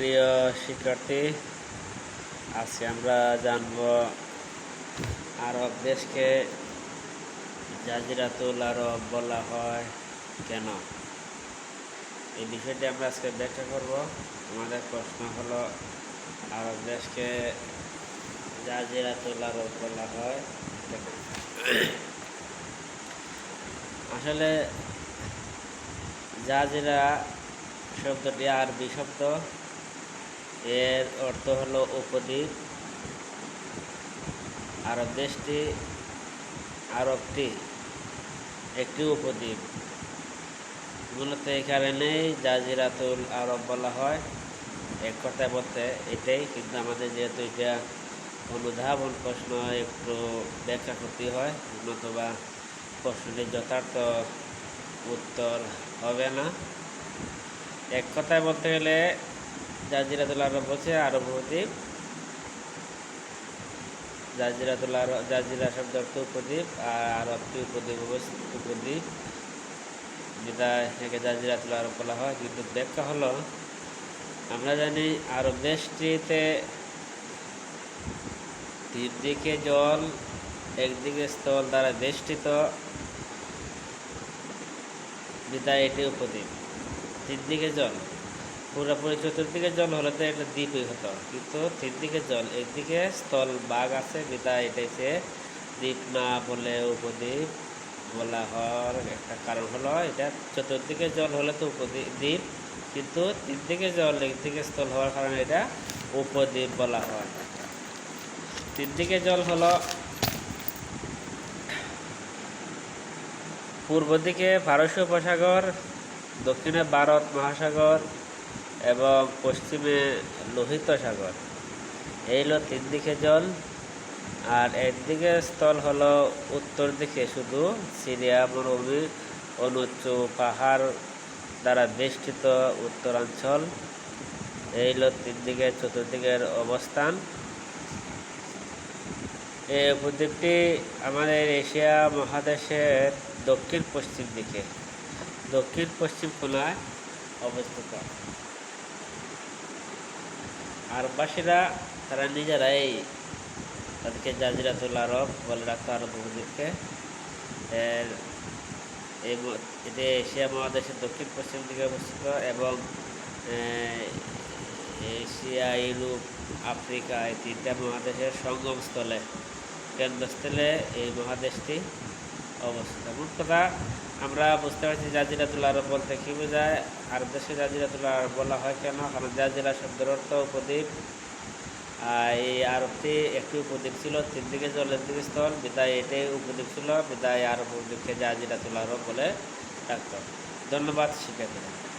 প্রিয় শিক্ষার্থী, আজকে আমরা জানব আরব দেশকে জাজিরাতুল আরব বলা হয় কেন? এই বিষয়টি আমরা আজকে ব্যাখ্যা করব। আমাদের প্রশ্ন হলো, আরব দেশকে জাজিরাতুল আরব বলা হয় আসলে জাজিরা শব্দটি আরবি শব্দ। এর অর্থ হলো উপদ্বীপ। আরব দেশটি, আরবটি একটি উপদ্বীপ। মূলত এই কারণেই জাজিরাতুল আরব বলা হয়। এক কথায় বলতে এটাই, কিন্তু আমাদের যেহেতু এটা অনুধাবন প্রশ্ন, একটু ব্যাখ্যা করতে হয় নতুবা প্রশ্নটির যথার্থ উত্তর হবে না। এক কথায় বলতে গেলে জাজিরাতুল আরব বলছে আরব উপদ্বীপ জাজিরাতুল আরব, জাজিরা শব্দ অর্থ উপদ্বীপ, আর আরবটি উপদ্বীপ উপদ্বীপ। যেটা একে জাজিরাতুল আরব বলা হয়, কিন্তু ব্যাখ্যা হলো, আমরা জানি আরব দেশটিতে দিকে জল, একদিকে স্থল দ্বারা বেষ্টিত। বিদায়, এটি উপদ্বীপ। দিকে জল। পুরোপুরি চতুর্দিকে জল হলে তো একটা দ্বীপই হতো। কিন্তু তিন দিকে জল, একদিকে স্থল, বাঘ আছে, বিদায় এটাইছে দ্বীপ না বলে উপদ্বীপ বলা হওয়ার একটা কারণ হলো এটা। চতুর্দিকে জল হলে তো উপদ্বীপ দ্বীপ কিন্তু তিন দিকে জল, একদিকে স্থল হওয়ার কারণে এটা উপদ্বীপ বলা হয়। তিন দিকে জল হলো পূর্ব দিকে পারস্য উপসাগর, দক্ষিণে ভারত মহাসাগর এবং পশ্চিমে লোহিত সাগর। এই হলো তিন দিকে জল, আর একদিকে স্থল হলো উত্তর দিকে শুধু সিরিয়া মরুভূমি অনুচ্চু পাহাড় দ্বারা বেষ্টিত উত্তরাঞ্চল। এই হলো তিন দিকে, চতুর্দিকের অবস্থান। এই উপদ্বীপটি আমাদের এশিয়া মহাদেশের দক্ষিণ পশ্চিম দিকে। দক্ষিণ পশ্চিম কোনায় অবস্থিত। আরববাসীরা তারা নিজেরাই তাদেরকে জাজিরাতুল আরব বলে রাখতো আরব এই এটি এশিয়া মহাদেশের দক্ষিণ, পশ্চিম দিকে অবস্থিত এবং এশিয়া, ইউরোপ, আফ্রিকা এই তিনটা মহাদেশের সঙ্গমস্থলে, কেন্দ্রস্থলে এই মহাদেশটি অবস্থিত। মোট কথা আমরা বুঝতে পারছি জাজিরাতুল আরব বলতে কী বোঝায়, আর দেশে জাজিরাতুল আরব বলা হয় কেন? কারণ জাজিরা শব্দের অর্থ উপদ্বীপ। এই আরবটি একটি উপদ্বীপ ছিল, তিন দিকে জলের দিকে স্থল, বিদায় এটাই উপদ্বীপ ছিল, বিদায় আরব উপদ্বীপকে জাজিরাতুল আরব বলে ডাক্তার ধন্যবাদ শিক্ষার্থীরা।